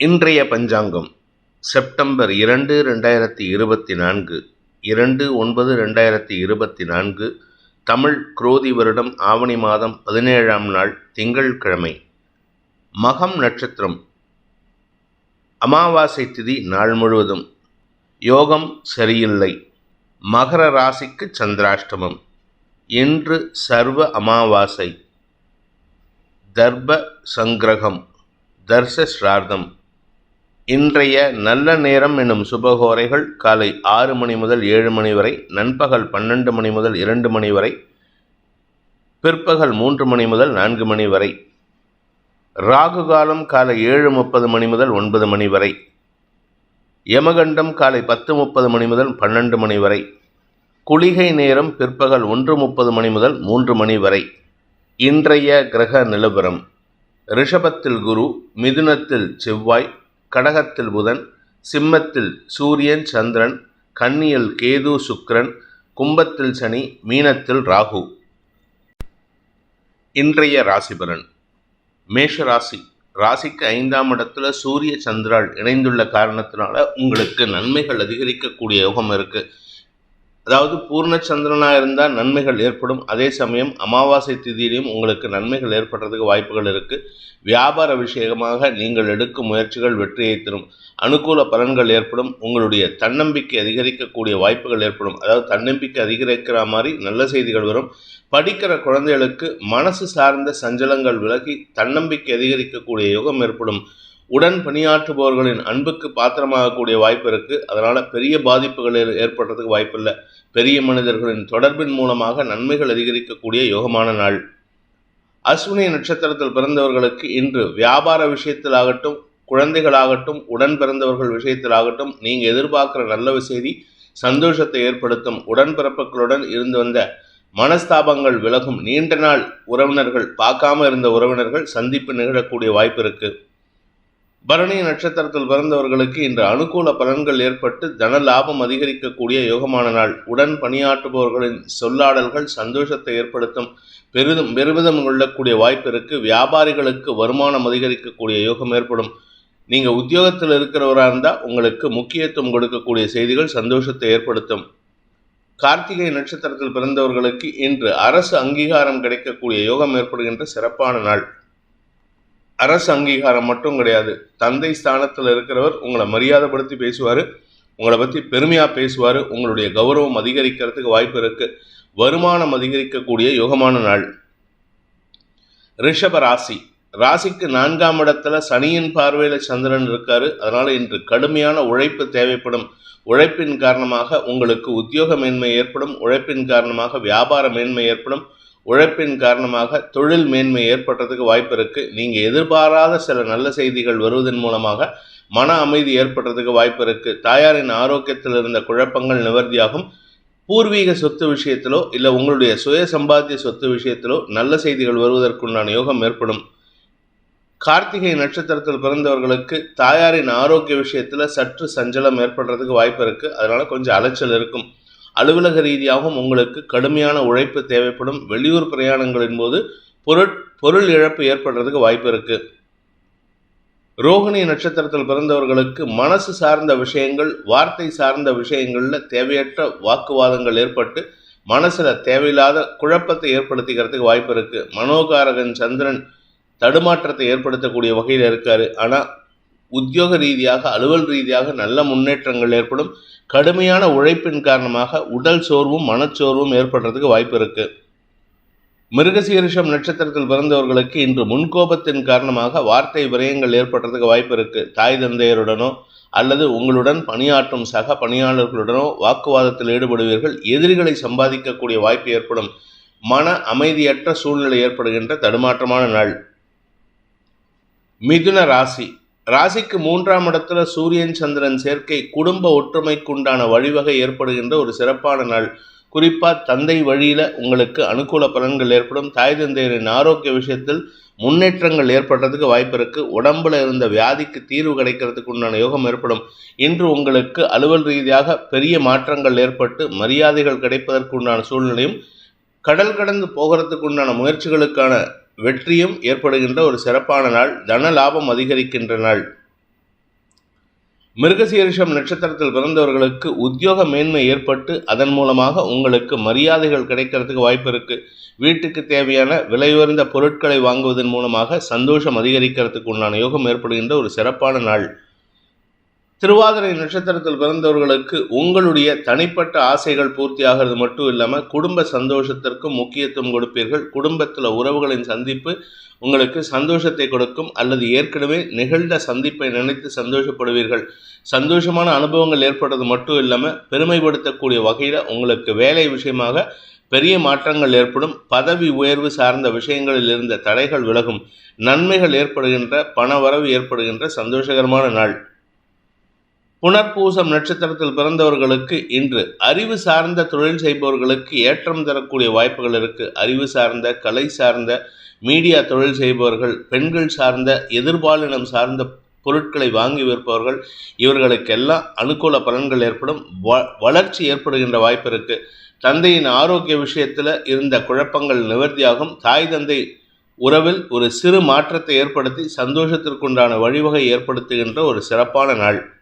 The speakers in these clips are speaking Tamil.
இன்றைய பஞ்சாங்கம் செப்டம்பர் இரண்டு ரெண்டாயிரத்தி இருபத்தி நான்கு இரண்டு ஒன்பது ரெண்டாயிரத்தி இருபத்தி நான்கு தமிழ் குரோதி வருடம் ஆவணி மாதம் பதினேழாம் நாள் திங்கட்கிழமை மகம் நட்சத்திரம் அமாவாசை திதி நாள் முழுவதும் யோகம் சரியில்லை மகர ராசிக்கு சந்திராஷ்டமம் இன்று சர்வ அமாவாசை தர்ப சங்கிரகம் தர்ச ஸ்ரார்த்தம் இன்றைய நல்ல நேரம் என்னும் சுபகோரைகள் காலை ஆறு மணி முதல் ஏழு மணி வரை நண்பகல் பன்னெண்டு மணி முதல் இரண்டு மணி வரை பிற்பகல் மூன்று மணி முதல் நான்கு மணி வரை ராகு காலம் காலை ஏழு முப்பது மணி முதல் ஒன்பது மணி வரை யமகண்டம் காலை பத்து முப்பது மணி முதல் பன்னெண்டு மணி வரை குளிகை நேரம் பிற்பகல் ஒன்று முப்பது மணி முதல் மூன்று மணி வரை. இன்றைய கிரக நிலவரம் ரிஷபத்தில் குரு மிதுனத்தில் செவ்வாய் கடகத்தில் புதன் சிம்மத்தில் சூரியன் சந்திரன் கன்னியில் கேது சுக்ரன் கும்பத்தில் சனி மீனத்தில் ராகு. இன்றைய ராசிபலன். மேஷ ராசி ராசிக்கு ஐந்தாம் இடத்துல சூரிய சந்திரால் இணைந்துள்ள காரணத்தினால உங்களுக்கு நன்மைகள் அதிகரிக்கக்கூடிய யோகம் இருக்குது அதாவது பூர்ண சந்திரனாக இருந்தால் நன்மைகள் ஏற்படும். அதே சமயம் அமாவாசை திதியிலையும் உங்களுக்கு நன்மைகள் ஏற்படுறதுக்கு வாய்ப்புகள் இருக்குது வியாபார விஷயமாக நீங்கள் எடுக்கும் முயற்சிகள் வெற்றியை தரும். அனுகூல பலன்கள் ஏற்படும். உங்களுடைய தன்னம்பிக்கை அதிகரிக்கக்கூடிய வாய்ப்புகள் ஏற்படும். அதாவது தன்னம்பிக்கை அதிகரிக்கிற மாதிரி நல்ல செய்திகள் வரும். படிக்கிற குழந்தைகளுக்கு மனசு சார்ந்த சஞ்சலங்கள் விலகி தன்னம்பிக்கை அதிகரிக்கக்கூடிய யுகம் ஏற்படும். உடன் பணியாற்றுபவர்களின் அன்புக்கு பாத்திரமாகக்கூடிய வாய்ப்பு இருக்கு. அதனால பெரிய பாதிப்புகள் ஏ- ஏற்படுறதுக்கு வாய்ப்பில்லை. பெரிய மனிதர்களின் தொடர்பின் மூலமாக நன்மைகள் அதிகரிக்கக்கூடிய யோகமான நாள். அஸ்வினி நட்சத்திரத்தில் பிறந்தவர்களுக்கு இன்று வியாபார விஷயத்திலாகட்டும் குழந்தைகளாகட்டும் உடன் பிறந்தவர்கள் விஷயத்திலாகட்டும் நீங்க எதிர்பார்க்கிற நல்ல செய்தி சந்தோஷத்தை ஏற்படுத்தும். உடன்பிறப்புகளுடன் இருந்து வந்த மனஸ்தாபங்கள் விலகும். நீண்ட நாள் உறவினர்கள் பார்க்காம இருந்த உறவினர்கள் சந்திப்பு நிகழக்கூடிய வாய்ப்பு இருக்குது பரணி நட்சத்திரத்தில் பிறந்தவர்களுக்கு இன்று அனுகூல பலன்கள் ஏற்பட்டு தன லாபம் அதிகரிக்கக்கூடிய யோகமான நாள். உடன் பணியாற்றுபவர்களின் சொல்லாடல்கள் சந்தோஷத்தை ஏற்படுத்தும். பெரிதும் பெருமிதம் கொள்ளக்கூடிய வாய்ப்பு இருக்கு வியாபாரிகளுக்கு வருமானம் அதிகரிக்கக்கூடிய யோகம் ஏற்படும். நீங்க உத்தியோகத்தில் இருக்கிறவராக இருந்தால் உங்களுக்கு முக்கியத்துவம் கொடுக்கக்கூடிய செய்திகள் சந்தோஷத்தை ஏற்படுத்தும். கார்த்திகை நட்சத்திரத்தில் பிறந்தவர்களுக்கு இன்று அரசு அங்கீகாரம் கிடைக்கக்கூடிய யோகம் ஏற்படுகின்ற சிறப்பான நாள். அரசு அங்கீகாரம் மட்டும் கிடையாது. தந்தை ஸ்தானத்தில் இருக்கிறவர் உங்களை மரியாதைப்படுத்தி பேசுவார் உங்களை பற்றி பெருமையாக பேசுவார் உங்களுடைய கௌரவம் அதிகரிக்கிறதுக்கு வாய்ப்பு இருக்குது வருமானம் அதிகரிக்கக்கூடிய யோகமான நாள். ரிஷப ராசி. ராசிக்கு நான்காம் இடத்துல சனியின் பார்வையில் சந்திரன் இருக்காரு. அதனால் இன்று கடுமையான உழைப்பு தேவைப்படும். உழைப்பின் காரணமாக உங்களுக்கு உத்தியோக மேன்மை ஏற்படும். உழைப்பின் காரணமாக வியாபார மேன்மை ஏற்படும். உழைப்பின் காரணமாக தொழில் மேன்மை ஏற்படுறதுக்கு வாய்ப்பு இருக்கு. நீங்க எதிர்பாராத சில நல்ல செய்திகள் வருவதன் மூலமாக மன அமைதி ஏற்படுறதுக்கு வாய்ப்பு இருக்கு. தாயாரின் ஆரோக்கியத்தில் இருந்த குழப்பங்கள் நிவர்த்தியாகும். பூர்வீக சொத்து விஷயத்திலோ இல்லை உங்களுடைய சுய சம்பாத்திய சொத்து விஷயத்திலோ நல்ல செய்திகள் வருவதற்குண்டான யோகம் ஏற்படும். கார்த்திகை நட்சத்திரத்தில் பிறந்தவர்களுக்கு தாயாரின் ஆரோக்கிய விஷயத்தில் சற்று சஞ்சலம் ஏற்படுறதுக்கு வாய்ப்பு இருக்குது அதனால் கொஞ்சம் அலைச்சல் இருக்கும். அலுவலக ரீதியாகவும் உங்களுக்கு கடுமையான உழைப்பு தேவைப்படும். வெளியூர் பிரயாணங்களின் போது பொருட் பொருள் இழப்பு ஏற்படுறதுக்கு வாய்ப்பு இருக்கு. ரோகிணி நட்சத்திரத்தில் பிறந்தவர்களுக்கு மனசு சார்ந்த விஷயங்கள் வார்த்தை சார்ந்த விஷயங்களில் தேவையற்ற வாக்குவாதங்கள் ஏற்பட்டு மனசில் தேவையில்லாத குழப்பத்தை ஏற்படுத்திக்கிறதுக்கு வாய்ப்பு இருக்கு. மனோகாரகன் சந்திரன் தடுமாற்றத்தை ஏற்படுத்தக்கூடிய வகையில் இருக்காரு. ஆனால் உத்தியோக ரீதியாக அலுவல் ரீதியாக நல்ல முன்னேற்றங்கள் ஏற்படும். கடுமையான உழைப்பின் காரணமாக உடல் சோர்வும் மனச்சோர்வும் ஏற்படுறதுக்கு வாய்ப்பு இருக்கு. மிருகசீரிஷம் நட்சத்திரத்தில் பிறந்தவர்களுக்கு இன்று முன்கோபத்தின் காரணமாக வார்த்தை விரயங்கள் ஏற்படுறதுக்கு வாய்ப்பு இருக்கு. தாய் தந்தையருடனோ அல்லது உங்களுடன் பணியாற்றும் சக பணியாளர்களுடனோ வாக்குவாதத்தில் ஈடுபடுவீர்கள். எதிரிகளை சம்பாதிக்கக்கூடிய வாய்ப்பு ஏற்படும். மன அமைதியற்ற சூழ்நிலை ஏற்படுகின்ற தடுமாற்றமான நாள். மிதுன ராசி. ராசிக்கு மூன்றாம் இடத்துல சூரியன் சந்திரன் சேர்க்கை குடும்ப ஒற்றுமைக்குண்டான வழிவகை ஏற்படுகின்ற ஒரு சிறப்பான நாள். குறிப்பாக தந்தை வழியில் உங்களுக்கு அனுகூல பலன்கள் ஏற்படும். தாய் தந்தையரின் ஆரோக்கிய விஷயத்தில் முன்னேற்றங்கள் ஏற்படுறதுக்கு வாய்ப்பு இருக்குது உடம்புல இருந்த வியாதிக்கு தீர்வு கிடைக்கிறதுக்கு உண்டான யோகம் ஏற்படும். இன்று உங்களுக்கு அலுவல் ரீதியாக பெரிய மாற்றங்கள் ஏற்பட்டு மரியாதைகள் கிடைப்பதற்கு உண்டான சூழ்நிலையும் கடல் கடந்து போகிறதுக்கு உண்டான முயற்சிகளுக்கான வெற்றியும் ஏற்படுகின்ற ஒரு சிறப்பான நாள் தன லாபம் அதிகரிக்கின்ற நாள். மிருகசீரிஷம் நட்சத்திரத்தில் பிறந்தவர்களுக்கு உத்தியோக மேன்மை ஏற்பட்டு அதன் மூலமாக உங்களுக்கு மரியாதைகள் கிடைக்கிறதுக்கு வாய்ப்பு இருக்கு. வீட்டுக்கு தேவையான விலையுயர்ந்த பொருட்களை வாங்குவதன் மூலமாக சந்தோஷம் அதிகரிக்கிறதுக்கு உண்டான யோகம் ஏற்படுகின்ற ஒரு சிறப்பான நாள். திருவாதிரை நட்சத்திரத்தில் பிறந்தவர்களுக்கு உங்களுடைய தனிப்பட்ட ஆசைகள் பூர்த்தியாகிறது மட்டும் இல்லாமல் குடும்ப சந்தோஷத்திற்கும் முக்கியத்துவம் கொடுப்பீர்கள். குடும்பத்தில் உறவுகளின் சந்திப்பு உங்களுக்கு சந்தோஷத்தை கொடுக்கும் அல்லது ஏற்கனவே நிகழ்ந்த சந்திப்பை நினைத்து சந்தோஷப்படுவீர்கள். சந்தோஷமான அனுபவங்கள் ஏற்படுறது மட்டும் இல்லாமல் பெருமைப்படுத்தக்கூடிய வகையில் உங்களுக்கு வேலை விஷயமாக பெரிய மாற்றங்கள் ஏற்படும். பதவி உயர்வு சார்ந்த விஷயங்களில் இருந்த தடைகள் விலகும். நன்மைகள் ஏற்படுகின்ற பணவரவு ஏற்படுகின்ற சந்தோஷகரமான நாள். புனர்பூசம் நட்சத்திரத்தில் பிறந்தவர்களுக்கு இன்று அறிவு சார்ந்த தொழில் செய்பவர்களுக்கு ஏற்றம் தரக்கூடிய வாய்ப்புகள் இருக்கு. அறிவு சார்ந்த கலை சார்ந்த மீடியா தொழில் செய்பவர்கள் பெண்கள் சார்ந்த எதிர்பாலினம் சார்ந்த பொருட்களை வாங்கி விற்பவர்கள் இவர்களுக்கெல்லாம் அனுகூல பலன்கள் ஏற்படும். வ- வளர்ச்சி ஏற்படுகின்ற வாய்ப்பு இருக்கு. தந்தையின் ஆரோக்கிய விஷயத்தில் இருந்த குழப்பங்கள் நிவர்த்தியாகும். தாய் தந்தை உறவில் ஒரு சிறு மாற்றத்தை ஏற்படுத்தி சந்தோஷத்திற்குண்டான வழிவகை ஏற்படுத்துகின்ற ஒரு சிறப்பான நாள்.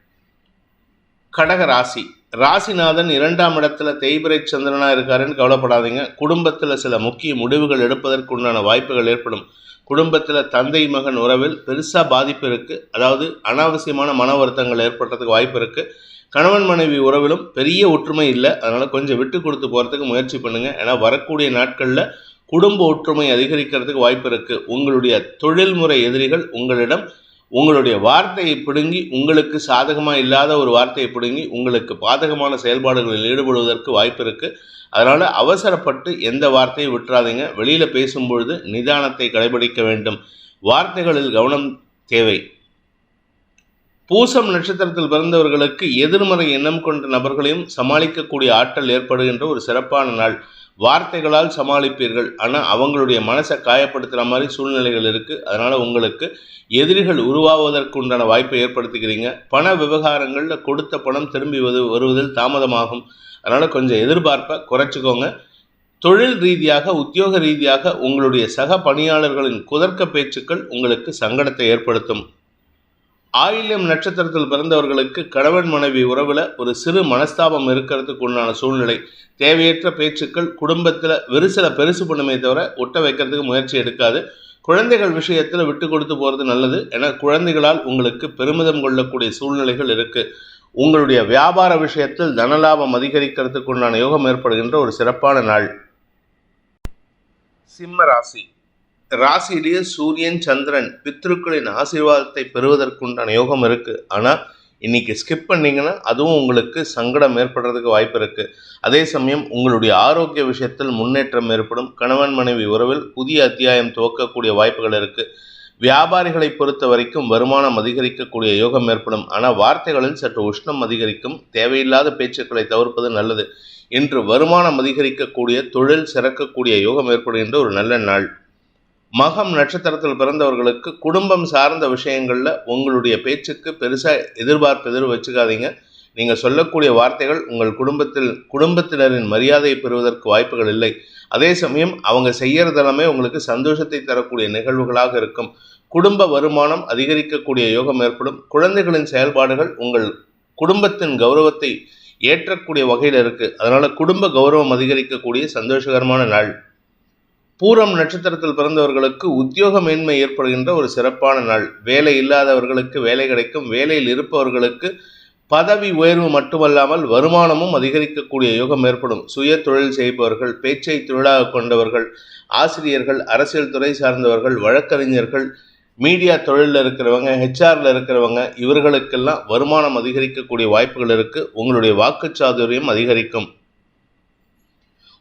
கடக ராசி. ராசிநாதன் இரண்டாம் இடத்துல தேய்பிரை சந்திரனா இருக்காருன்னு கவலைப்படாதீங்க. குடும்பத்தில் சில முக்கிய முடிவுகள் எடுப்பதற்கு உண்டான வாய்ப்புகள் ஏற்படும். குடும்பத்தில் தந்தை மகன் உறவில் பெருசாக பாதிப்பு இருக்குது அதாவது அனாவசியமான மன வருத்தங்கள் ஏற்படுறதுக்கு வாய்ப்பு இருக்குது கணவன் மனைவி உறவிலும் பெரிய ஒற்றுமை இல்லை. அதனால் கொஞ்சம் விட்டு கொடுத்து போகிறதுக்கு முயற்சி பண்ணுங்கள் ஏன்னா வரக்கூடிய நாட்களில் குடும்ப ஒற்றுமை அதிகரிக்கிறதுக்கு வாய்ப்பு இருக்குது உங்களுடைய தொழில்முறை எதிரிகள் உங்களிடம் உங்களுடைய வார்த்தையை பிடுங்கி உங்களுக்கு சாதகமாக இல்லாத ஒரு வார்த்தையை பிடுங்கி உங்களுக்கு பாதகமான செயல்பாடுகளில் ஈடுபடுவதற்கு வாய்ப்பு இருக்குது அதனால் அவசரப்பட்டு எந்த வார்த்தையும் விட்டுறாதீங்க. வெளியில் பேசும்பொழுது நிதானத்தை கடைபிடிக்க வேண்டும். வார்த்தைகளில் கவனம் தேவை. பூசம் நட்சத்திரத்தில் பிறந்தவர்களுக்கு எதிர்மறை எண்ணம் கொண்ட நபர்களையும் சமாளிக்கக்கூடிய ஆற்றல் ஏற்படுகின்ற ஒரு சிறப்பான நாள். வார்த்தைகளால் சமாளிப்பீர்கள். ஆனால் அவங்களுடைய மனசை காயப்படுத்துகிற மாதிரி சூழ்நிலைகள் இருக்குது அதனால் உங்களுக்கு எதிரிகள் உருவாவதற்கு உண்டான வாய்ப்பை ஏற்படுத்திக்கிறீங்க. பண விவகாரங்களில் கொடுத்த பணம் திரும்பி வது வருவதில் தாமதமாகும். அதனால் கொஞ்சம் எதிர்பார்ப்பை குறைச்சிக்கோங்க. தொழில் ரீதியாக உத்தியோக ரீதியாக உங்களுடைய சக பணியாளர்களின் குதர்க்க பேச்சுக்கள் உங்களுக்கு சங்கடத்தை ஏற்படுத்தும். ஆயில்யம் நட்சத்திரத்தில் பிறந்தவர்களுக்கு கணவன் மனைவி உறவில் ஒரு சிறு மனஸ்தாபம் இருக்கிறதுக்கு உண்டான சூழ்நிலை. தேவையற்ற பேச்சுக்கள் குடும்பத்தில் வெறுசில பெருசு பண்ணுமே தவிர ஒட்ட வைக்கிறதுக்கு முயற்சி எடுக்காது. குழந்தைகள் விஷயத்தில் விட்டு கொடுத்து போகிறது நல்லது. ஏன்னா குழந்தைகளால் உங்களுக்கு பெருமிதம் கொள்ளக்கூடிய சூழ்நிலைகள் இருக்குது உங்களுடைய வியாபார விஷயத்தில் தனலாபம் அதிகரிக்கிறதுக்கு உண்டான யோகம் ஏற்படுகின்ற ஒரு சிறப்பான நாள். சிம்ம ராசி. ராசியிலேயே சூரியன் சந்திரன் பித்ருக்களின் ஆசீர்வாதத்தை பெறுவதற்குண்டான யோகம் இருக்குது ஆனால் இன்னைக்கு ஸ்கிப் பண்ணிங்கன்னா அதுவும் உங்களுக்கு சங்கடம் ஏற்படுறதுக்கு வாய்ப்பு இருக்குது அதே சமயம் உங்களுடைய ஆரோக்கிய விஷயத்தில் முன்னேற்றம் ஏற்படும். கணவன் மனைவி உறவில் புதிய அத்தியாயம் துவக்கக்கூடிய வாய்ப்புகள் இருக்குது வியாபாரிகளை பொறுத்த வரைக்கும் வருமானம் அதிகரிக்கக்கூடிய யோகம் ஏற்படும். ஆனால் வார்த்தைகளில் சற்று உஷ்ணம் அதிகரிக்கும். தேவையில்லாத பேச்சுக்களை தவிர்ப்பது நல்லது. இன்று வருமானம் அதிகரிக்கக்கூடிய தொழில் சிறக்கக்கூடிய யோகம் ஏற்படுகின்ற ஒரு நல்ல நாள். மகம் நட்சத்திரத்தில் பிறந்தவர்களுக்கு குடும்பம் சார்ந்த விஷயங்களில் உங்களுடைய பேச்சுக்கு பெருசாக எதிர்பார்ப்பு எதிர் வச்சுக்காதீங்க. நீங்கள் சொல்லக்கூடிய வார்த்தைகள் உங்கள் குடும்பத்தில் குடும்பத்தினரின் மரியாதையை பெறுவதற்கு வாய்ப்புகள் இல்லை. அதே சமயம் அவங்க செய்யறதெல்லாமே உங்களுக்கு சந்தோஷத்தை தரக்கூடிய நிகழ்வுகளாக இருக்கும். குடும்ப வருமானம் அதிகரிக்கக்கூடிய யோகம் ஏற்படும். குழந்தைகளின் செயல்பாடுகள் உங்கள் குடும்பத்தின் கௌரவத்தை ஏற்றக்கூடிய வகையில் இருக்குது அதனால் குடும்ப கௌரவம் அதிகரிக்கக்கூடிய சந்தோஷகரமான நாள். பூரம் நட்சத்திரத்தில் பிறந்தவர்களுக்கு உத்தியோக மேன்மை ஏற்படுகின்ற ஒரு சிறப்பான நாள். வேலை இல்லாதவர்களுக்கு வேலை கிடைக்கும். வேலையில் இருப்பவர்களுக்கு பதவி உயர்வு மட்டுமல்லாமல் வருமானமும் அதிகரிக்கக்கூடிய யோகம் ஏற்படும். சுய தொழில் செய்பவர்கள் பேச்சை தொழிலாக கொண்டவர்கள் ஆசிரியர்கள் அரசியல் துறை சார்ந்தவர்கள் வழக்கறிஞர்கள் மீடியா தொழிலில் இருக்கிறவங்க ஹெச்ஆரில் இருக்கிறவங்க இவர்களுக்கெல்லாம் வருமானம் அதிகரிக்கக்கூடிய வாய்ப்புகள் இருக்குது உங்களுடைய வாக்குச்சாதுரியம் அதிகரிக்கும்.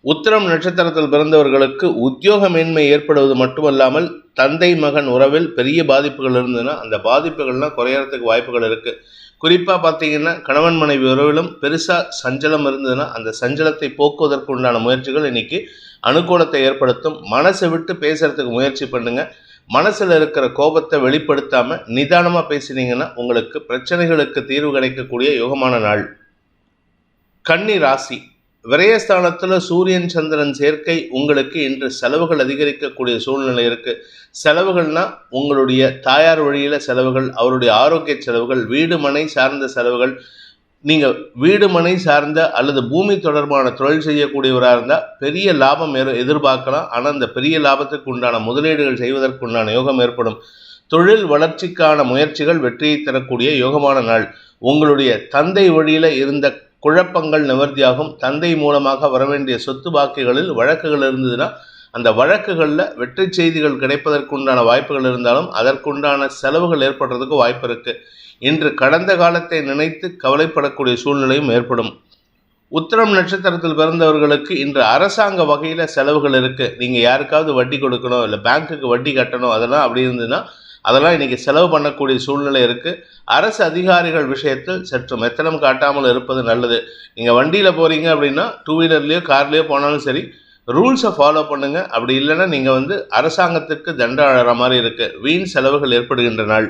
உத்திரம் நட்சத்திரத்தில் பிறந்தவர்களுக்கு உத்தியோகமின்மை ஏற்படுவது மட்டுமல்லாமல் தந்தை மகன் உறவில் பெரிய பாதிப்புகள் இருந்ததுன்னா அந்த பாதிப்புகள்லாம் குறையறதுக்கு வாய்ப்புகள் இருக்குது குறிப்பாக பார்த்தீங்கன்னா கணவன் மனைவி உறவிலும் பெருசாக சஞ்சலம் இருந்ததுன்னா அந்த சஞ்சலத்தை போக்குவதற்கு உண்டான முயற்சிகள் இன்னைக்கு அனுகூலத்தை ஏற்படுத்தும். மனசை விட்டு பேசுறதுக்கு முயற்சி பண்ணுங்க. மனசில் இருக்கிற கோபத்தை வெளிப்படுத்தாமல் நிதானமாக பேசினீங்கன்னா உங்களுக்கு பிரச்சனைகளுக்கு தீர்வு கிடைக்கக்கூடிய யோகமான நாள். கன்னி ராசி. விரயஸ்தானத்தில் சூரியன் சந்திரன் சேர்க்கை உங்களுக்கு இன்று செலவுகள் அதிகரிக்கக்கூடிய சூழ்நிலை இருக்குது செலவுகள்னால் உங்களுடைய தாயார் வழியில் செலவுகள் அவருடைய ஆரோக்கிய செலவுகள் வீடு மனை சார்ந்த செலவுகள். நீங்கள் வீடு மனை சார்ந்த அல்லது பூமி தொடர்பான தொழில் செய்யக்கூடியவராக இருந்தால் பெரிய லாபம் எதிர்பார்க்கலாம். ஆனால் அந்த பெரிய லாபத்துக்கு உண்டான முதலீடுகள் செய்வதற்கு உண்டான யோகம் ஏற்படும். தொழில் வளர்ச்சிக்கான முயற்சிகள் வெற்றியை தரக்கூடிய யோகமான நாள். உங்களுடைய தந்தை வழியில் இருந்த குழப்பங்கள் நிவர்த்தியாகும். தந்தை மூலமாக வர வேண்டிய சொத்து பாக்கிகளில் வழக்குகள் இருந்ததுன்னா அந்த வழக்குகளில் வெற்றி செய்திகள் கிடைப்பதற்குண்டான வாய்ப்புகள் இருந்தாலும் அதற்குண்டான செலவுகள் ஏற்படுறதுக்கு வாய்ப்பு இருக்கு. இன்று கடந்த காலத்தை நினைத்து கவலைப்படக்கூடிய சூழ்நிலையும் ஏற்படும். உத்திரம் நட்சத்திரத்தில் பிறந்தவர்களுக்கு இன்று அரசாங்க வகையில் செலவுகள் இருக்குது நீங்கள் யாருக்காவது வட்டி கொடுக்கணும் இல்லை பேங்க்குக்கு வட்டி கட்டணும் அதெல்லாம் அப்படி இருந்ததுன்னா அதெல்லாம் இன்றைக்கி செலவு பண்ணக்கூடிய சூழ்நிலை இருக்குது அரசு அதிகாரிகள் விஷயத்தில் சற்று மெத்தனம் காட்டாமல் இருப்பது நல்லது. நீங்கள் வண்டியில் போகிறீங்க அப்படின்னா டூ வீலர்லேயோ கார்லேயோ போனாலும் சரி ரூல்ஸை ஃபாலோ பண்ணுங்கள் அப்படி இல்லைன்னா நீங்கள் வந்து அரசாங்கத்துக்கு தண்டனை மாதிரி இருக்குது வீண் செலவுகள் ஏற்படுகின்ற நாள்.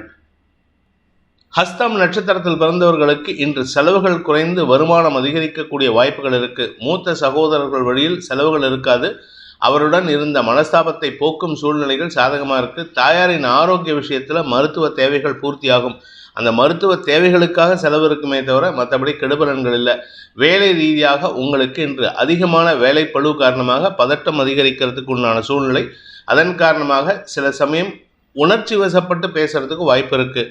ஹஸ்தம் நட்சத்திரத்தில் பிறந்தவர்களுக்கு இன்று செலவுகள் குறைந்து வருமானம் அதிகரிக்கக்கூடிய வாய்ப்புகள் இருக்கு. மூத்த சகோதரர்கள் வழியில் செலவுகள் இருக்காது. அவருடன் இருந்த மனஸ்தாபத்தை போக்கும் சூழ்நிலைகள் சாதகமாக இருக்கு தாயாரின் ஆரோக்கிய விஷயத்தில் மருத்துவ தேவைகள் பூர்த்தியாகும். அந்த மருத்துவ தேவைகளுக்காக செலவு இருக்குமே தவிர மற்றபடி கெடுபலன்கள் இல்லை. வேலை ரீதியாக உங்களுக்கு இன்று அதிகமான வேலை பழு காரணமாக பதட்டம் அதிகரிக்கிறதுக்கு உண்டான சூழ்நிலை. அதன் காரணமாக சில சமயம் உணர்ச்சி வசப்பட்டு பேசுறதுக்கு வாய்ப்பு இருக்கு.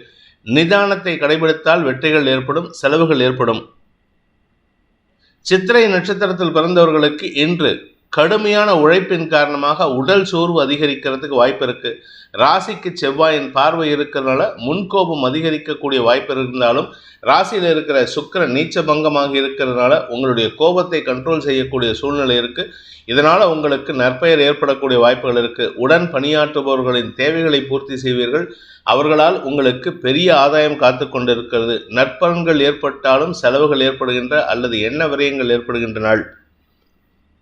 நிதானத்தை கடைபிடித்தால் வெற்றிகள் ஏற்படும் செலவுகள் ஏற்படும். சித்திரை நட்சத்திரத்தில் பிறந்தவர்களுக்கு இன்று கடுமையான உழைப்பின் காரணமாக உடல் சோர்வு அதிகரிக்கிறதுக்கு வாய்ப்பு இருக்கு. ராசிக்கு செவ்வாயின் பார்வை இருக்கிறதுனால முன்கோபம் அதிகரிக்கக்கூடிய வாய்ப்பு இருந்தாலும் ராசியில் இருக்கிற சுக்கர நீச்ச பங்கமாக இருக்கிறதுனால உங்களுடைய கோபத்தை கண்ட்ரோல் செய்யக்கூடிய சூழ்நிலை இருக்கு. இதனால உங்களுக்கு நற்பெயர் ஏற்படக்கூடிய வாய்ப்புகள் இருக்கு. உடன் பணியாற்றுபவர்களின் தேவைகளை பூர்த்தி செய்வீர்கள். அவர்களால் உங்களுக்கு பெரிய ஆதாயம் காத்து கொண்டிருக்கிறது. நற்பலன்கள் ஏற்பட்டாலும் செலவுகள் ஏற்படுகின்ற அல்லது எண்ண விரயங்கள் ஏற்படுகின்ற நாள்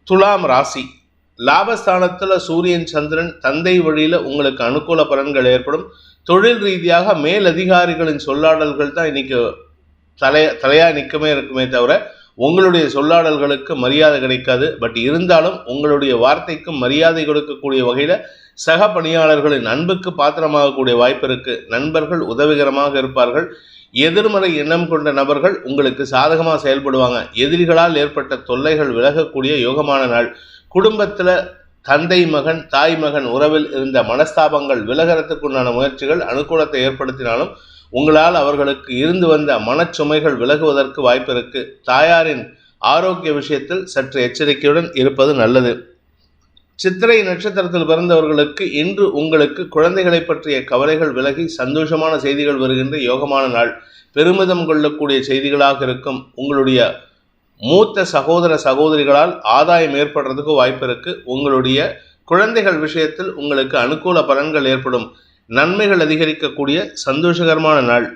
துலாம் ராசி. லாபஸ்தானத்தில் சூரியன் சந்திரன் தந்தை வழியில் உங்களுக்கு அனுகூல பலன்கள் ஏற்படும். தொழில் ரீதியாக மேல் அதிகாரிகளின் சொல்லாடல்கள் தான் இன்னைக்கு தலைய தலையாக நிற்கமே இருக்குமே தவிர உங்களுடைய சொல்லாடல்களுக்கு மரியாதை கிடைக்காது. பட் இருந்தாலும் உங்களுடைய வார்த்தைக்கும் மரியாதை கொடுக்கக்கூடிய வகையில் சக பணியாளர்களின் அன்புக்கு பாத்திரமாகக்கூடிய வாய்ப்பு இருக்குது நண்பர்கள் உதவிகரமாக இருப்பார்கள். எதிர்மறை எண்ணம் கொண்ட நபர்கள் உங்களுக்கு சாதகமாக செயல்படுவாங்க. எதிரிகளால் ஏற்பட்ட தொல்லைகள் விலகக்கூடிய யோகமான நாள். குடும்பத்தில் தந்தை மகன் தாய் மகன் உறவில் இருந்த மனஸ்தாபங்கள் விலகிறதுக்குண்டான முயற்சிகள் அனுகூலத்தை ஏற்படுத்தினாலும் உங்களால் அவர்களுக்கு இருந்து வந்த மனச்சுமைகள் விலகுவதற்கு வாய்ப்பு இருக்கு. தாயாரின் ஆரோக்கிய விஷயத்தில் சற்று எச்சரிக்கையுடன் இருப்பது நல்லது. சித்திரை நட்சத்திரத்தில் பிறந்தவர்களுக்கு இன்று உங்களுக்கு குழந்தைகளை பற்றிய கவலைகள் விலகி சந்தோஷமான செய்திகள் வருகின்ற யோகமான நாள். பெருமிதம் கொள்ளக்கூடிய செய்திகளாக இருக்கும். உங்களுடைய மூத்த சகோதர சகோதரிகளால் ஆதாயம் ஏற்படுறதுக்கு வாய்ப்பு இருக்கு. உங்களுடைய குழந்தைகள் விஷயத்தில் உங்களுக்கு அனுகூல பலன்கள் ஏற்படும். நன்மைகள் அதிகரிக்கக்கூடிய சந்தோஷகரமான நாள்.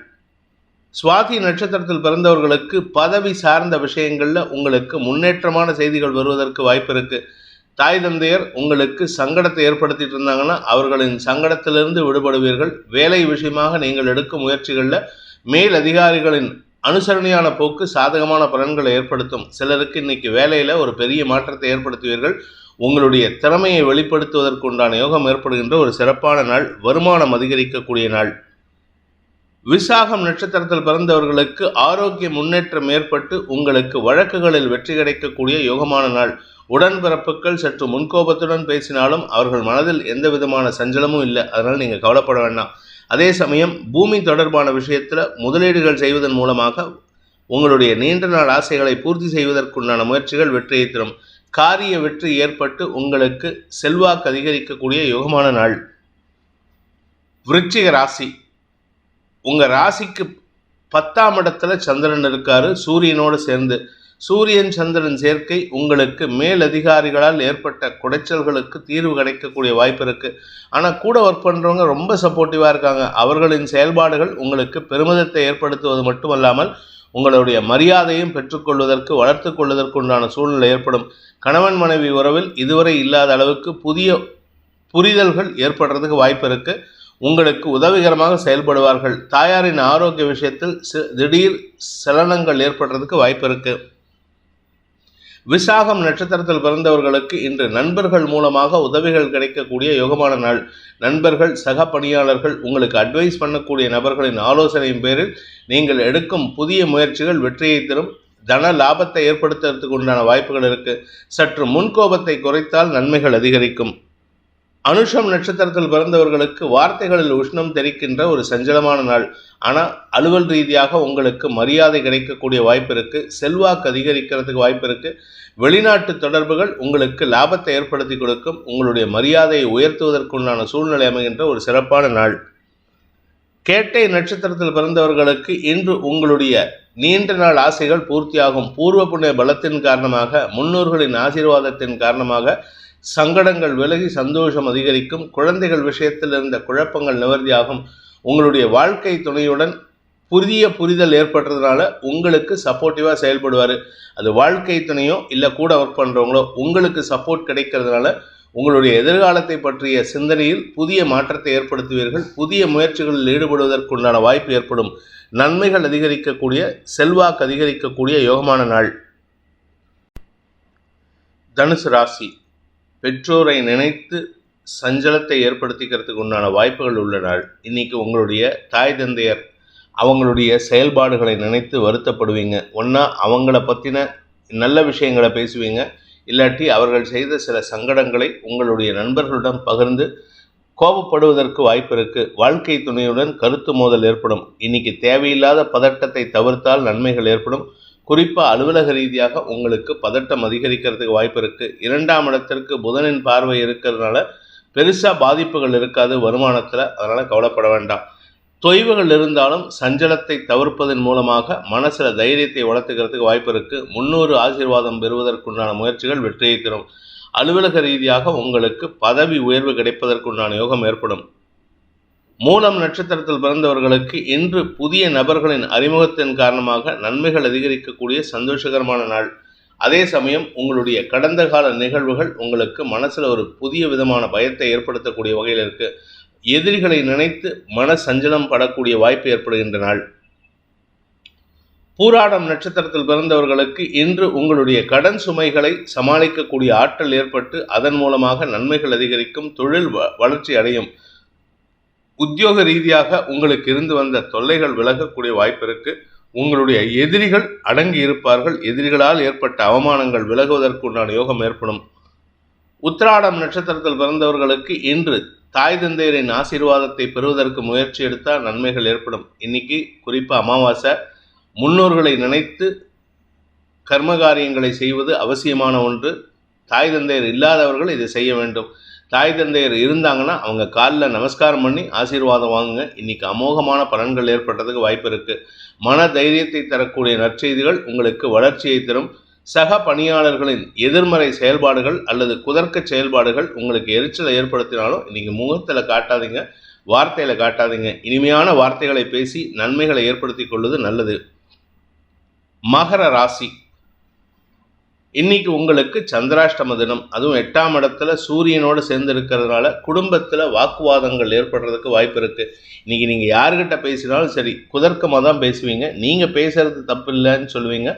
சுவாதி நட்சத்திரத்தில் பிறந்தவர்களுக்கு பதவி சார்ந்த விஷயங்களில் உங்களுக்கு முன்னேற்றமான செய்திகள் வருவதற்கு வாய்ப்பு இருக்குது தாய் தந்தையர் உங்களுக்கு சங்கடத்தை ஏற்படுத்திட்டு இருந்தாங்கன்னா அவர்களின் சங்கடத்திலிருந்து விடுபடுவீர்கள். வேலை விஷயமாக நீங்கள் எடுக்கும் முயற்சிகளில் மேல் அதிகாரிகளின் அனுசரணையான போக்கு சாதகமான பலன்களை ஏற்படுத்தும். சிலருக்கு இன்னைக்கு வேலையில் ஒரு பெரிய மாற்றத்தை ஏற்படுத்துவீர்கள். உங்களுடைய திறமையை வெளிப்படுத்துவதற்குண்டான யோகம் ஏற்படுகின்ற ஒரு சிறப்பான நாள் வருமானம் அதிகரிக்கக்கூடிய நாள். விசாகம் நட்சத்திரத்தில் பிறந்தவர்களுக்கு ஆரோக்கிய முன்னேற்றம் ஏற்பட்டு உங்களுக்கு வழக்குகளில் வெற்றி கிடைக்கக்கூடிய யோகமான நாள். உடன்பிறப்புகள் சற்று முன்கோபத்துடன் பேசினாலும் அவர்கள் மனதில் எந்த விதமான சஞ்சலமும் இல்லை. அதனால் நீங்கள் கவலைப்பட வேண்டாம். அதே சமயம் பூமி தொடர்பான விஷயத்தில் முதலீடுகள் செய்வதன் மூலமாக உங்களுடைய நீண்ட நாள் ஆசைகளை பூர்த்தி செய்வதற்குண்டான முயற்சிகள் வெற்றியை தரும். காரிய வெற்றி ஏற்பட்டு உங்களுக்கு செல்வாக்கு அதிகரிக்கக்கூடிய யோகமான நாள். விருச்சிக ராசி. உங்கள் ராசிக்கு பத்தாம் இடத்துல சந்திரன் இருக்காரு சூரியனோடு சேர்ந்து. சூரியன் சந்திரன் சேர்க்கை உங்களுக்கு மேல் அதிகாரிகளால் ஏற்பட்ட குடைச்சல்களுக்கு தீர்வு கிடைக்கக்கூடிய வாய்ப்பு இருக்கு. ஆனால் கூட ஒர்க் பண்ணுறவங்க ரொம்ப சப்போர்ட்டிவாக இருக்காங்க. அவர்களின் செயல்பாடுகள் உங்களுக்கு பெருமிதத்தை ஏற்படுத்துவது மட்டுமல்லாமல் உங்களுடைய மரியாதையும் பெற்றுக்கொள்வதற்கு வளர்த்து கொள்வதற்கு உண்டான சூழ்நிலை ஏற்படும். கணவன் மனைவி உறவில் இதுவரை இல்லாத அளவுக்கு புதிய புரிதல்கள் ஏற்படுறதுக்கு வாய்ப்பு இருக்கு. உங்களுக்கு உதவிகரமாக செயல்படுவார்கள். தாயாரின் ஆரோக்கிய விஷயத்தில் திடீர் சலனங்கள் ஏற்படுறதுக்கு வாய்ப்பு இருக்குது விசாகம் நட்சத்திரத்தில் பிறந்தவர்களுக்கு இன்று நண்பர்கள் மூலமாக உதவிகள் கிடைக்கக்கூடிய யோகமான நாள். நண்பர்கள் சக பணியாளர்கள் உங்களுக்கு அட்வைஸ் பண்ணக்கூடிய நபர்களின் ஆலோசனையின் பேரில் நீங்கள் எடுக்கும் புதிய முயற்சிகள் வெற்றியை தரும். தன லாபத்தை ஏற்படுத்துறதுக்கு உண்டான வாய்ப்புகள் இருக்கு. சற்று முன்கோபத்தை குறைத்தால் நன்மைகள் அதிகரிக்கும். அனுஷம் நட்சத்திரத்தில் பிறந்தவர்களுக்கு வார்த்தைகளில் உஷ்ணம் தெரிக்கின்ற ஒரு சஞ்சலமான நாள். ஆனால் அலுவல் ரீதியாக உங்களுக்கு மரியாதை கிடைக்கக்கூடிய வாய்ப்பு இருக்கு. செல்வாக்கு அதிகரிக்கிறதுக்கு வாய்ப்பு இருக்கு. வெளிநாட்டு தொடர்புகள் உங்களுக்கு லாபத்தை ஏற்படுத்தி கொடுக்கும். உங்களுடைய மரியாதையை உயர்த்துவதற்குண்டான சூழ்நிலை அமைகின்ற ஒரு சிறப்பான நாள். கேட்டை நட்சத்திரத்தில் பிறந்தவர்களுக்கு இன்று உங்களுடைய நீண்ட நாள் ஆசைகள் பூர்த்தியாகும். பூர்வ புண்ணிய பலத்தின் காரணமாக முன்னோர்களின் ஆசீர்வாதத்தின் காரணமாக சங்கடங்கள் விலகி சந்தோஷம் அதிகரிக்கும். குழந்தைகள் விஷயத்தில் இருந்த குழப்பங்கள் நிவர்த்தியாகும். உங்களுடைய வாழ்க்கை துணையுடன் புதிய புரிதல் ஏற்படுறதுனால உங்களுக்கு சப்போர்ட்டிவாக செயல்படுவார். அது வாழ்க்கை துணையோ இல்லை கூட ஒர்க் பண்ணுறவங்களோ உங்களுக்கு சப்போர்ட் கிடைக்கிறதுனால உங்களுடைய எதிர்காலத்தை பற்றிய சிந்தனையில் புதிய மாற்றத்தை ஏற்படுத்துவீர்கள். புதிய முயற்சிகளில் ஈடுபடுவதற்குண்டான வாய்ப்பு ஏற்படும். நன்மைகள் அதிகரிக்கக்கூடிய செல்வாக்கு அதிகரிக்கக்கூடிய யோகமான நாள். தனுசு ராசி. பெற்றோரை நினைத்து சஞ்சலத்தை ஏற்படுத்திக்கிறதுக்கு உண்டான வாய்ப்புகள் உள்ள நாள் இன்னைக்கு உங்களுடைய தாய் தந்தையர் அவங்களுடைய செயல்பாடுகளை நினைத்து வருத்தப்படுவீங்க. ஒன்றா அவங்கள பற்றின நல்ல விஷயங்களை பேசுவீங்க. இல்லாட்டி அவர்கள் செய்த சில சங்கடங்களை உங்களுடைய நண்பர்களிடம் பகிர்ந்து கோபப்படுவதற்கு வாய்ப்பு இருக்குது வாழ்க்கை துணையுடன் கருத்து மோதல் ஏற்படும். இன்னைக்கு தேவையில்லாத பதட்டத்தை தவிர்த்தால் நன்மைகள் ஏற்படும். குறிப்பாக அலுவலக ரீதியாக உங்களுக்கு பதட்டம் அதிகரிக்கிறதுக்கு வாய்ப்பு இருக்குது இரண்டாம் இடத்திற்கு புதனின் பார்வை இருக்கிறதுனால பெருசாக பாதிப்புகள் இருக்காது வருமானத்தில். அதனால் கவலைப்பட வேண்டாம். தொய்வுகள் இருந்தாலும் சஞ்சலத்தை தவிர்ப்பதன் மூலமாக மனசில் தைரியத்தை வளர்த்துக்கிறதுக்கு வாய்ப்பு இருக்குது முன்னூறு ஆசீர்வாதம் பெறுவதற்குண்டான முயற்சிகள் வெற்றியை தரும். அலுவலக ரீதியாக உங்களுக்கு பதவி உயர்வு கிடைப்பதற்குண்டான யோகம் ஏற்படும். மூலம் நட்சத்திரத்தில் பிறந்தவர்களுக்கு இன்று புதிய நபர்களின் அறிமுகத்தின் காரணமாக நன்மைகள் அதிகரிக்கக்கூடிய சந்தோஷகரமான நாள். அதே சமயம் உங்களுடைய கடந்த கால நிகழ்வுகள் உங்களுக்கு மனசில் ஒரு புதிய விதமான பயத்தை ஏற்படுத்தக்கூடிய வகையில் இருக்குது எதிரிகளை நினைத்து மன சஞ்சலம் படக்கூடிய வாய்ப்பு ஏற்படுகின்ற நாள். பூராடம் நட்சத்திரத்தில் பிறந்தவர்களுக்கு இன்று உங்களுடைய கடன் சுமைகளை சமாளிக்கக்கூடிய ஆற்றல் ஏற்பட்டு அதன் மூலமாக நன்மைகள் அதிகரிக்கும் தொழில் வளர்ச்சி அடையும். உத்தியோக ரீதியாக உங்களுக்கு இருந்து வந்த தொல்லைகள் விலகக்கூடிய வாய்ப்பு இருக்கு. உங்களுடைய எதிரிகள் அடங்கி இருப்பார்கள். எதிரிகளால் ஏற்பட்ட அவமானங்கள் விலகுவதற்கு உண்டான யோகம் ஏற்படும். உத்திராடம் நட்சத்திரத்தில் பிறந்தவர்களுக்கு இன்று தாய் தந்தையரின் ஆசீர்வாதத்தை பெறுவதற்கு முயற்சி எடுத்தால் நன்மைகள் ஏற்படும். இன்னைக்கு குறிப்பாக அமாவாசை. முன்னோர்களை நினைத்து கர்மகாரியங்களை செய்வது அவசியமான ஒன்று. தாய் தந்தையர் இல்லாதவர்கள் இதை செய்ய வேண்டும். தாய் தந்தையர் இருந்தாங்கன்னா அவங்க காலில் நமஸ்காரம் பண்ணி ஆசீர்வாதம் வாங்குங்க. இன்னைக்கு அமோகமான பலன்கள் ஏற்பட்டதுக்கு வாய்ப்பு இருக்குது மன தைரியத்தை தரக்கூடிய நற்செய்திகள் உங்களுக்கு வளர்ச்சியை தரும். சக பணியாளர்களின் எதிர்மறை செயல்பாடுகள் அல்லது குதர்க்க செயல்பாடுகள் உங்களுக்கு எரிச்சலை ஏற்படுத்தினாலும் இன்னைக்கு முகத்தில் காட்டாதீங்க வார்த்தையில் காட்டாதீங்க. இனிமையான வார்த்தைகளை பேசி நன்மைகளை ஏற்படுத்தி கொள்வது நல்லது. மகர ராசி. இன்னைக்கு உங்களுக்கு சந்திராஷ்டம தினம். அதுவும் எட்டாம் இடத்துல சூரியனோடு சேர்ந்து இருக்கிறதுனால குடும்பத்தில் வாக்குவாதங்கள் ஏற்படுறதுக்கு வாய்ப்பு இருக்குது இன்னைக்கு நீங்கள் யாருக்கிட்ட பேசினாலும் சரி குதர்க்கமாக தான் பேசுவீங்க. நீங்கள் பேசுறது தப்பு இல்லைன்னு சொல்லுவீங்க.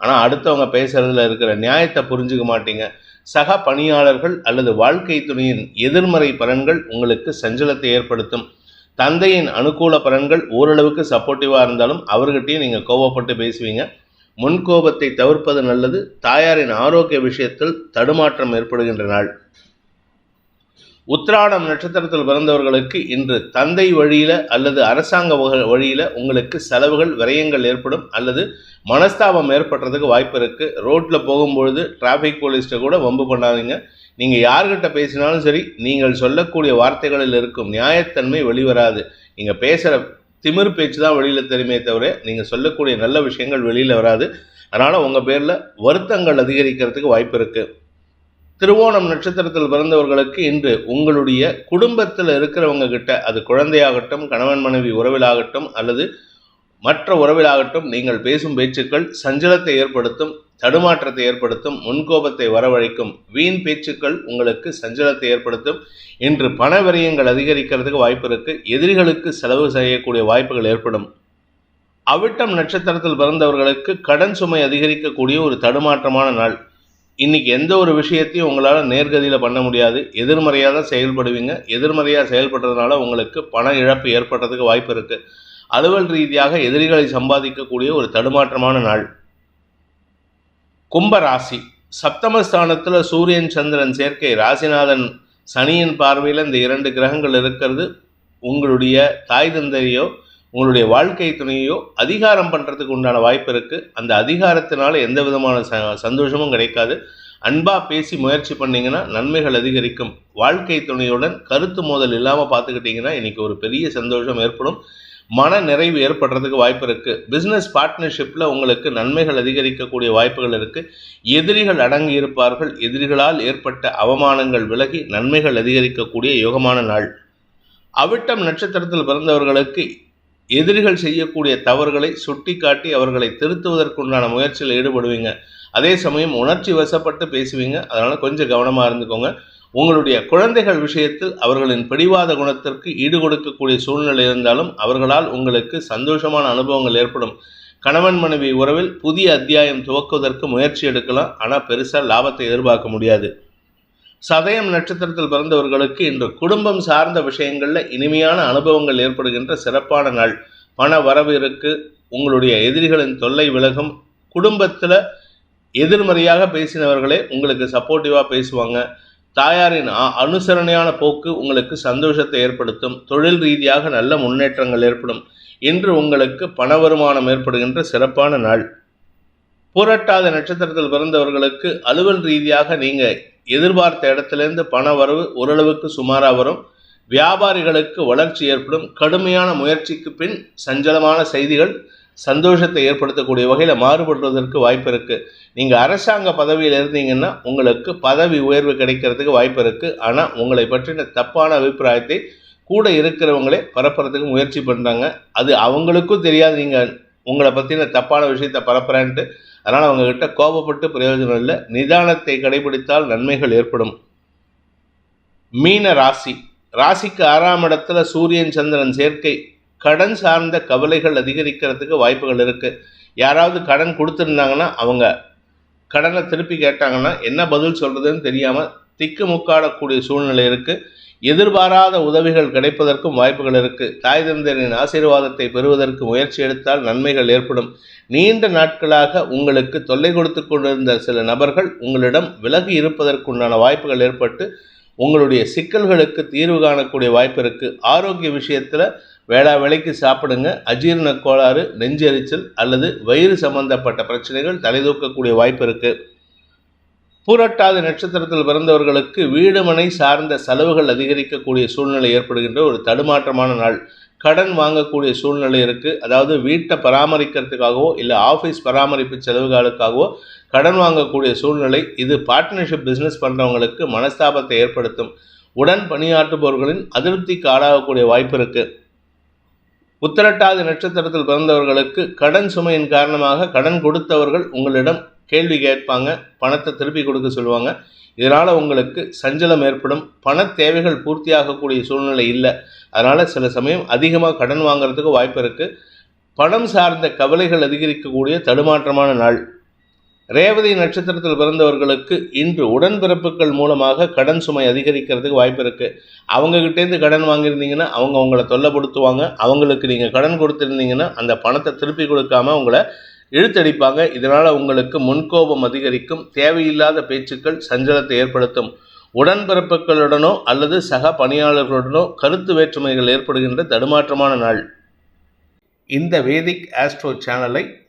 ஆனால் அடுத்தவங்க பேசுறதுல இருக்கிற நியாயத்தை புரிஞ்சுக்க மாட்டீங்க. சக பணியாளர்கள் அல்லது வாழ்க்கை துணையின் எதிர்மறை பலன்கள் உங்களுக்கு சஞ்சலத்தை ஏற்படுத்தும். தந்தையின் அனுகூல பலன்கள் ஓரளவுக்கு சப்போர்ட்டிவாக இருந்தாலும் அவர்கிட்டையும் நீங்கள் கோவப்பட்டு பேசுவீங்க. முன்கோபத்தை தவிர்ப்பது நல்லது தாயாரின் ஆரோக்கிய விஷயத்தில் தடுமாற்றம் ஏற்படுகின்ற நாள். உத்ராடம் நட்சத்திரத்தில் பிறந்தவர்களுக்கு இன்று தந்தை வழியில அல்லது அரசாங்க வழியில உங்களுக்கு செலவுகள் விரயங்கள் ஏற்படும் அல்லது மனஸ்தாபம் ஏற்படுறதுக்கு வாய்ப்பு இருக்கு. ரோட்ல போகும்பொழுது டிராஃபிக் போலீஸ்கிட்ட கூட வம்பு பண்ணாதீங்க. நீங்க யார்கிட்ட பேசினாலும் சரி நீங்கள் சொல்லக்கூடிய வார்த்தைகளில் இருக்கும் நியாயத்தன்மை வெளிவராது. நீங்க பேசுற திமிர் பேச்சு தான் வெளியில் தெரியுமே தவிர நீங்கள் சொல்லக்கூடிய நல்ல விஷயங்கள் வெளியில் வராது. அதனால் உங்கள் பேரில் வருத்தங்கள் அதிகரிக்கிறதுக்கு வாய்ப்பு இருக்குது திருவோணம் நட்சத்திரத்தில் பிறந்தவர்களுக்கு இன்று உங்களுடைய குடும்பத்தில் இருக்கிறவங்க கிட்ட அது குழந்தையாகட்டும் கணவன் மனைவி உறவிலாகட்டும் அல்லது மற்ற உறவிலாகட்டும் நீங்கள் பேசும் பேச்சுக்கள் சஞ்சலத்தை ஏற்படுத்தும் தடுமாற்றத்தை ஏற்படுத்தும் முன்கோபத்தை வரவழைக்கும். வீண் பேச்சுக்கள் உங்களுக்கு சஞ்சலத்தை ஏற்படுத்தும். இன்று பண விரயங்கள் அதிகரிக்கிறதுக்கு வாய்ப்பு இருக்கு. எதிரிகளுக்கு செலவு செய்யக்கூடிய வாய்ப்புகள் ஏற்படும். அவிட்டம் நட்சத்திரத்தில் பிறந்தவர்களுக்கு கடன் சுமை அதிகரிக்கக்கூடிய ஒரு தடுமாற்றமான நாள். இன்னைக்கு எந்த ஒரு விஷயத்தையும் உங்களால் நேர்கதியில் பண்ண முடியாது. எதிர்மறையாக தான் செயல்படுவீங்க. எதிர்மறையாக செயல்படுறதுனால உங்களுக்கு பண இழப்பு ஏற்படுறதுக்கு வாய்ப்பு இருக்குது அலுவல் ரீதியாக எதிரிகளை சம்பாதிக்கக்கூடிய ஒரு தடுமாற்றமான நாள். கும்ப ராசி. சப்தமஸ்தானத்தில் சூரியன் சந்திரன் சேர்க்கை ராசிநாதன் சனியின் பார்வையில் இந்த இரண்டு கிரகங்கள் இருக்கிறது. உங்களுடைய தாய் தந்தையோ உங்களுடைய வாழ்க்கை துணையோ அதிகாரம் பண்ணுறதுக்கு உண்டான வாய்ப்பு இருக்குது அந்த அதிகாரத்தினால எந்த விதமான ச சந்தோஷமும் கிடைக்காது. அன்பாக பேசி முயற்சி பண்ணிங்கன்னா நன்மைகள் அதிகரிக்கும். வாழ்க்கை துணையுடன் கருத்து மோதல் இல்லாமல் பார்த்துக்கிட்டிங்கன்னா இன்றைக்கி ஒரு பெரிய சந்தோஷம் ஏற்படும். மன நிறைவு ஏற்படுறதுக்கு வாய்ப்பு இருக்குது பிஸ்னஸ் பார்ட்னர்ஷிப்பில் உங்களுக்கு நன்மைகள் அதிகரிக்கக்கூடிய வாய்ப்புகள் இருக்குது எதிரிகள் அடங்கி இருப்பார்கள். எதிரிகளால் ஏற்பட்ட அவமானங்கள் விலகி நன்மைகள் அதிகரிக்கக்கூடிய யோகமான நாள். அவிட்டம் நட்சத்திரத்தில் பிறந்தவர்களுக்கு எதிரிகள் செய்யக்கூடிய தவறுகளை சுட்டிக்காட்டி அவர்களை திருத்துவதற்குண்டான முயற்சியில் ஈடுபடுவீங்க. அதே சமயம் உணர்ச்சி வசப்பட்டு பேசுவீங்க. அதனால் கொஞ்சம் கவனமாக இருந்துக்கோங்க. உங்களுடைய குழந்தைகள் விஷயத்தில் அவர்களின் பிடிவாத குணத்திற்கு ஈடு கொடுக்கக்கூடிய சூழ்நிலை இருந்தாலும் அவர்களால் உங்களுக்கு சந்தோஷமான அனுபவங்கள் ஏற்படும். கணவன் மனைவி உறவில் புதிய அத்தியாயம் துவக்குவதற்கு முயற்சி எடுக்கலாம். ஆனால் பெருசாக லாபத்தை எதிர்பார்க்க முடியாது. சதயம் நட்சத்திரத்தில் பிறந்தவர்களுக்கு இன்று குடும்பம் சார்ந்த விஷயங்களில் இனிமையான அனுபவங்கள் ஏற்படுகின்ற சிறப்பான நாள். பண வரவு இருக்கு. உங்களுடைய எதிரிகளின் தொல்லை விலகும். குடும்பத்தில் எதிர்மறையாக பேசினவர்களே உங்களுக்கு சப்போர்ட்டிவாக பேசுவாங்க. தாயாரின் அனுசரணையான போக்கு உங்களுக்கு சந்தோஷத்தை ஏற்படுத்தும் தொழில் ரீதியாக நல்ல முன்னேற்றங்கள் ஏற்படும் இன்று உங்களுக்கு பண வருமானம் ஏற்படுகின்ற சிறப்பான நாள். புரட்டாத நட்சத்திரத்தில் பிறந்தவர்களுக்கு அலுவல் ரீதியாக நீங்கள் எதிர்பார்த்த இடத்துலேருந்து பண வரவு ஓரளவுக்கு சுமாராக வரும். வியாபாரிகளுக்கு வளர்ச்சி ஏற்படும். கடுமையான முயற்சிக்கு பின் சஞ்சலமான செய்திகள் சந்தோஷத்தை ஏற்படுத்தக்கூடிய வகையில் மாறுபடுவதற்கு வாய்ப்பு இருக்குது நீங்கள் அரசாங்க பதவியில் இருந்தீங்கன்னா உங்களுக்கு பதவி உயர்வு கிடைக்கிறதுக்கு வாய்ப்பு இருக்குது ஆனால் உங்களை பற்றின தப்பான அபிப்பிராயத்தை கூட இருக்கிறவங்களே பரப்புறதுக்கு முயற்சி பண்ணுறாங்க அது அவங்களுக்கும் தெரியாது. நீங்கள் உங்களை பற்றின தப்பான விஷயத்தை பரப்புறேன்ட்டு. அதனால் அவங்கக்கிட்ட கோபப்பட்டு பிரயோஜனம் இல்லை. நிதானத்தை கடைபிடித்தால் நன்மைகள் ஏற்படும். மீன ராசி. ராசிக்கு ஆறாம் இடத்துல சூரியன் சந்திரன் சேர்க்கை. கடன் சார்ந்த கவலைகள் அதிகரிக்கிறதுக்கு வாய்ப்புகள் இருக்குது யாராவது கடன் கொடுத்துருந்தாங்கன்னா அவங்க கடனை திருப்பி கேட்டாங்கன்னா என்ன பதில் சொல்கிறதுன்னு தெரியாமல் திக்கு முக்காடக்கூடிய சூழ்நிலை இருக்குது எதிர்பாராத உதவிகள் கிடைப்பதற்கும் வாய்ப்புகள் இருக்குது தாய் தந்தையரின் ஆசீர்வாதத்தை பெறுவதற்கு முயற்சி எடுத்தால் நன்மைகள் ஏற்படும். நீண்ட நாட்களாக உங்களுக்கு தொல்லை கொடுத்து கொண்டிருந்த சில நபர்கள் உங்களிடம் விலகி இருப்பதற்குண்டான வாய்ப்புகள் ஏற்பட்டு உங்களுடைய சிக்கல்களுக்கு தீர்வு காணக்கூடிய வாய்ப்பு இருக்குது ஆரோக்கிய விஷயத்தில் வேளா வேலைக்கு சாப்பிடுங்க. அஜீரண கோளாறு நெஞ்செரிச்சல் அல்லது வயிறு சம்பந்தப்பட்ட பிரச்சனைகள் தலைதூக்கக்கூடிய வாய்ப்பு இருக்குது பூரட்டாதி நட்சத்திரத்தில் பிறந்தவர்களுக்கு வீடுமனை சார்ந்த செலவுகள் அதிகரிக்கக்கூடிய சூழ்நிலை ஏற்படுகின்ற ஒரு தடுமாற்றமான நாள். கடன் வாங்கக்கூடிய சூழ்நிலை இருக்குது அதாவது வீட்டை பராமரிக்கிறதுக்காகவோ இல்லை ஆஃபீஸ் பராமரிப்பு செலவுகளுக்காகவோ கடன் வாங்கக்கூடிய சூழ்நிலை. இது பார்ட்னர்ஷிப் பிஸ்னஸ் பண்ணுறவங்களுக்கு மனஸ்தாபத்தை ஏற்படுத்தும். உடன் பணியாற்றுபவர்களின் அதிருப்திக்கு ஆளாகக்கூடிய வாய்ப்பு இருக்குது உத்திரட்டாதி நட்சத்திரத்தில் பிறந்தவர்களுக்கு கடன் சுமையின் காரணமாக கடன் கொடுத்தவர்கள் உங்களிடம் கேள்வி கேட்பாங்க பணத்தை திருப்பி கொடுக்க சொல்லுவாங்க. இதனால் உங்களுக்கு சஞ்சலம் ஏற்படும். பண தேவைகள் பூர்த்தியாகக்கூடிய சூழ்நிலை இல்லை. அதனால் சில சமயம் அதிகமாக கடன் வாங்குறதுக்கு வாய்ப்பு இருக்குது பணம் சார்ந்த கவலைகள் அதிகரிக்கக்கூடிய தடுமாற்றமான நாள். ரேவதி நட்சத்திரத்தில் பிறந்தவர்களுக்கு இன்று உடன்பிறப்புகள் மூலமாக கடன் சுமை அதிகரிக்கிறதுக்கு வாய்ப்பு இருக்குது அவங்கக்கிட்டேருந்து கடன் வாங்கியிருந்தீங்கன்னா அவங்க உங்களை தொல்லைப்படுத்துவாங்க. அவங்களுக்கு நீங்கள் கடன் கொடுத்துருந்தீங்கன்னா அந்த பணத்தை திருப்பி கொடுக்காம உங்களை இழுத்தடிப்பாங்க. இதனால் உங்களுக்கு முன்கோபம் அதிகரிக்கும். தேவையில்லாத பேச்சுக்கள் சஞ்சலத்தை ஏற்படுத்தும். உடன்பிறப்புகளுடனோ அல்லது சக பணியாளர்களுடனோ கருத்து வேற்றுமைகள் ஏற்படுகின்ற தடுமாற்றமான நாள். இந்த வேதிக் ஆஸ்ட்ரோ சேனலை